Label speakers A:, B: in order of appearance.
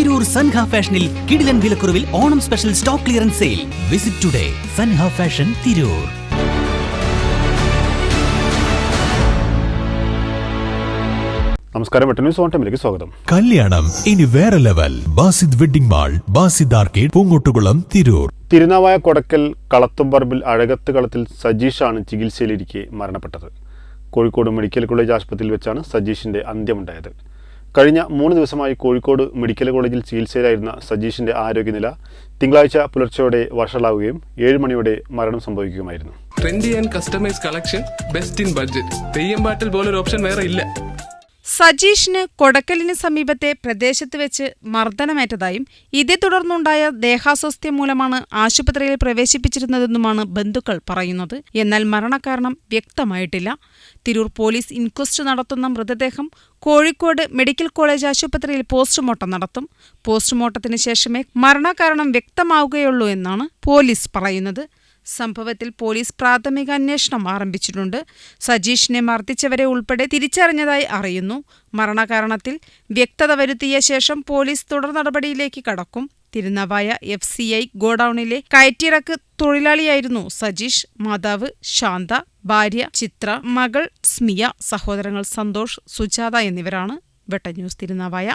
A: തിരൂർ സൻഹ ഫാഷനിൽ കിടിലൻ വിലക്കുറവിൽ Onam special stock clearance sale. Visit today Sanha fashion Tirur.
B: നമസ്കാരം. ന്യൂസ് ഓൺ ടൈമിലേക്ക് സ്വാഗതം.
C: കല്യാണം ഇനി വേറെ level. Basid wedding mall Basid arcade Poongottukulam Tirur.
B: Thirunavaya Kodakkal Kalathumparambil Azhakath Kalathil സജീഷാണ് ചികിത്സയിലിരിക്കെ മരണപ്പെട്ടത്. കോഴിക്കോട് മെഡിക്കൽ കോളേജ് ആശുപത്രിയിൽ വെച്ചാണ് സജീഷിന്റെ അന്ത്യമുണ്ടായത്. കഴിഞ്ഞ മൂന്ന് ദിവസമായി കോഴിക്കോട് മെഡിക്കൽ കോളേജിൽ ചികിത്സയിലായിരുന്ന സജീഷിന്റെ ആരോഗ്യനില തിങ്കളാഴ്ച പുലർച്ചെയോടെ വഷളാവുകയും ഏഴ് മണിയോടെ മരണം സംഭവിക്കുകയുമായിരുന്നു.
D: Trendy and customise collection best in budget theyyam പാട്ടിൽ പോലൊരു ഓപ്ഷൻ വേറെ ഇല്ല.
E: സജീഷിന് കൊടക്കലിന് സമീപത്തെ പ്രദേശത്ത് വെച്ച് മർദ്ദനമേറ്റതായും ഇതേ തുടർന്നുണ്ടായ ദേഹാസ്വാസ്ഥ്യം മൂലമാണ് ആശുപത്രിയിൽ പ്രവേശിപ്പിച്ചിരുന്നതെന്നുമാണ് ബന്ധുക്കൾ പറയുന്നത്. എന്നാൽ മരണകാരണം വ്യക്തമായിട്ടില്ല. തിരൂർ പോലീസ് ഇൻക്വസ്റ്റ് നടത്തുന്ന മൃതദേഹം കോഴിക്കോട് മെഡിക്കൽ കോളേജ് ആശുപത്രിയിൽ പോസ്റ്റ്മോർട്ടം നടത്തും. പോസ്റ്റ്മോർട്ടത്തിന് ശേഷമേ മരണകാരണം വ്യക്തമാവുകയുള്ളൂ എന്നാണ് പോലീസ് പറയുന്നത്. സംഭവത്തിൽ പോലീസ് പ്രാഥമിക അന്വേഷണം ആരംഭിച്ചിട്ടുണ്ട്. സജീഷിനെ മർദ്ദിച്ചവരെ ഉൾപ്പെടെ തിരിച്ചറിഞ്ഞതായി അറിയുന്നു. മരണകാരണത്തിൽ വ്യക്തത വരുത്തിയ ശേഷം പോലീസ് തുടർ നടപടിയിലേക്ക് കടക്കും. തിരുനവായ എഫ് സി ഐ ഗോഡൌണിലെ കയറ്റിറക്ക് തൊഴിലാളിയായിരുന്നു സജീഷ്. മാതാവ് ശാന്ത ഭാര്യ ചിത്ര മകൾ സ്മിയ സഹോദരങ്ങൾ സന്തോഷ് സുജാത എന്നിവരാണ്. വെട്ട ന്യൂസ് തിരുനാവായ.